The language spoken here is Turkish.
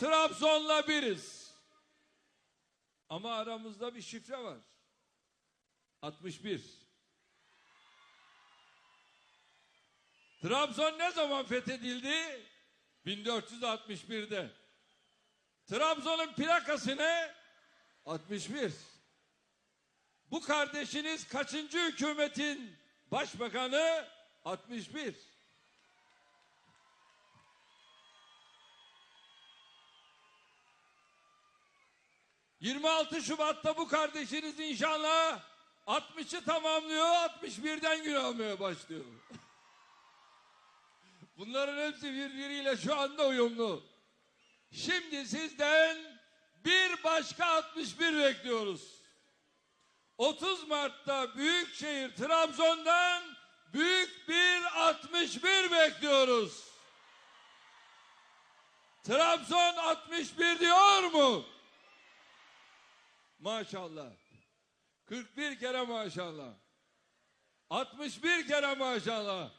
Trabzon'la biriz. Ama aramızda bir şifre var. 61. Trabzon ne zaman fethedildi? 1461'de. Trabzon'un plakası ne? 61. Bu kardeşiniz kaçıncı hükümetin başbakanı? 61. ...26 Şubat'ta bu kardeşiniz inşallah... ...60'ı tamamlıyor, 61'den gün almaya başlıyor. Bunların hepsi birbiriyle şu anda uyumlu. Şimdi sizden bir başka 61 bekliyoruz. 30 Mart'ta Büyükşehir Trabzon'dan büyük bir 61 bekliyoruz. Trabzon 61 diyor mu? Maşallah. 41 kere maşallah. 61 kere maşallah.